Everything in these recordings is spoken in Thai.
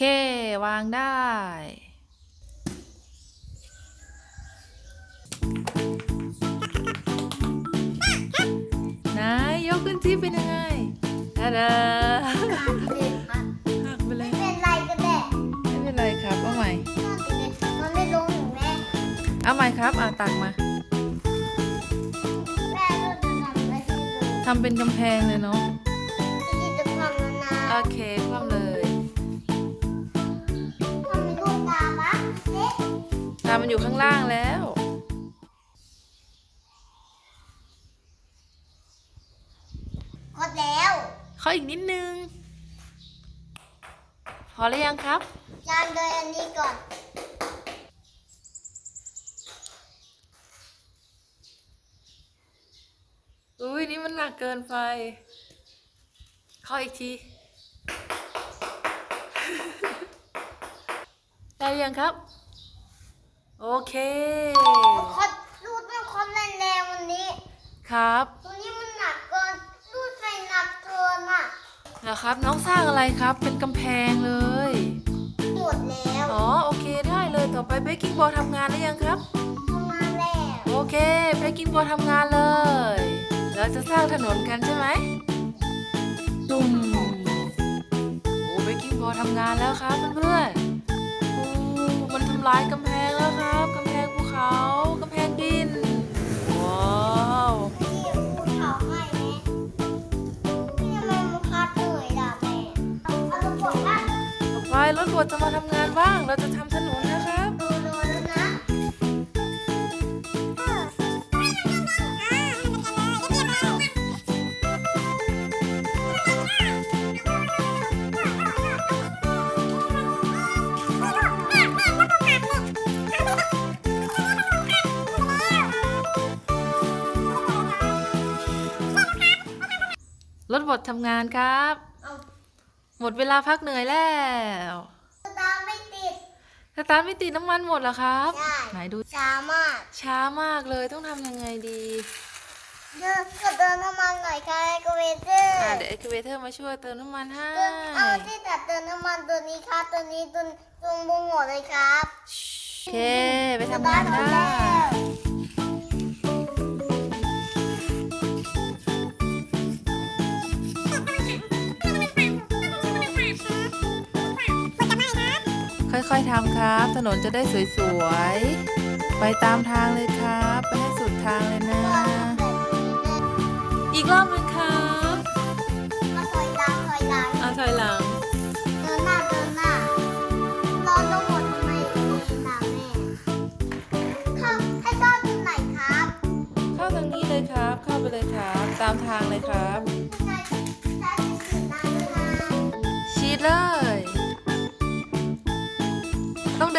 เค วางได้ไหนยกขึ้นที่เป็นยังไงทาดาหักไปเลยเป็นไรกันแน่ไม่เป็นไรครับ เอาใหม่ มันไม่ลงหนูแม่เอาใหม่ครับเอาตักมา แม่ก็จะทำอะไรที่ดูทำเป็นกำแพงเลยเนาะที่จะทำนานโอเคคว่ำเลย มันอยู่ข้างล่างแล้วกดแล้ว ขออีกนิดนึง พอแล้วยังครับ จานเลยอันนี้ก่อน อุ้ยนี่มันหนักเกินไป ขออีกที ได้หรือยังครับ โอเคคดรูดต้องคดแรงๆวันนี้ ครับ ตัวนี้มันหนักเกินรูดไปหนักเกินอะนะครับ น้องสร้างอะไรครับ เป็นกำแพงเลย หมดแล้วอ๋อ โอเคได้เลย ต่อไปเบกกิ้งบอลทำงานได้ยังครับ ทำมาแล้วโอเคเบกกิ้งบอลทำงานเลย เราจะสร้างถนนกันใช่ไหมตุ้มโอ้เบกกิ้งบอลทำงานแล้วครับเพื่อนๆโอ้มันทำลายกำแพง เขากำแพงดิน ว้าวพี่พูดเขาให้ไหมพี่ทำไมมันพัดเหนื่อยล่ะแม่เอาเอาลูกบอลนะต่อไปรถบดจะมาทำงานบ้าง เราจะทำ บดทำงานครับ เอาหมดเวลาพักเหนื่อยแล้วตาไม่ติด สตาร์ทไม่ติดน้ำมันหมดเหรอครับ ใช่ ไหนดู ช้ามากช้ามากเลยต้องทำยังไงดีเดินก็เติมน้ำมันหน่อยค่ะก็เวเตอร์อ่าเดี๋ยวเอ็กเวเตอร์มาช่วยเติมน้ำมันให้ เอาที่ตัดเติมน้ำมันตัวนี้ครับตัวนี้ตัวตรงบุงหัวเลยครับโอเค ไปทำงานได้ ค่อยๆทำครับ ถนนจะได้สวยๆ ไปตามทางเลยครับ ไปให้สุดทางเลยนะ อีกรอบหนึงครับมาถอยหลังถอยหลังเอาถอยหลัง เดินหน้าเดินหน้าร้อนต้องหมดทำไมอย่างนี้ล่ะแม่เข้าให้ซ่อนอยู่ไหนครับเข้าทางนี้เลยครับ เข้าไปเลยครับ ตามทางเลยครับ ใช่ใช่สีน้ำด้วยนะ ชีดเลยต้อง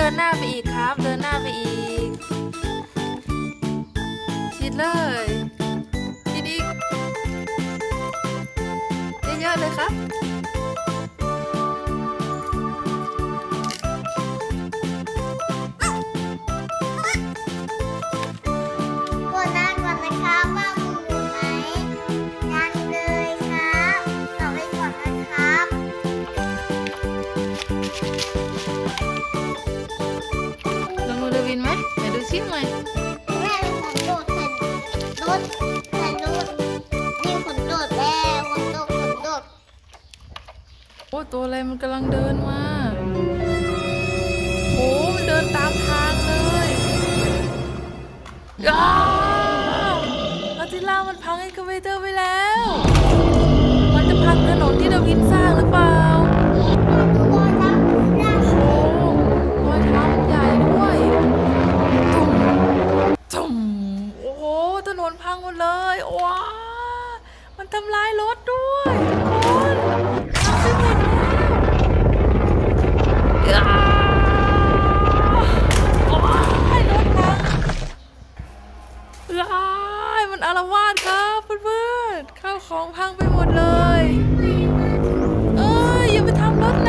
เดินหน้าไปอีกครับ เดินหน้าไปอีกชีดเลยชีดอีกเยอะๆเลยครับ ไหนดูชิมหน่อยแม่เป็นคนโดดแต่รถแต่รถนี่คนโดดแม่คนโดดคนโดดโอ้ตัวอะไรมันกำลังเดินมาโอ้มันเดินตามทางเลยอ้าวอาทิล่ามันพังเอ็กเวเตอร์ไปแล้ว ถด้วยทุกคนพังไปหมดแล้วอาโอ้ยรถพังอ้ายมันอารวาสครับเพื่อนๆข้าวของพังไปหมดเลย เอ้ยอย่าไปทำรถนะ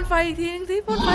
นไฟอีกทีนึงสิพ่นไฟ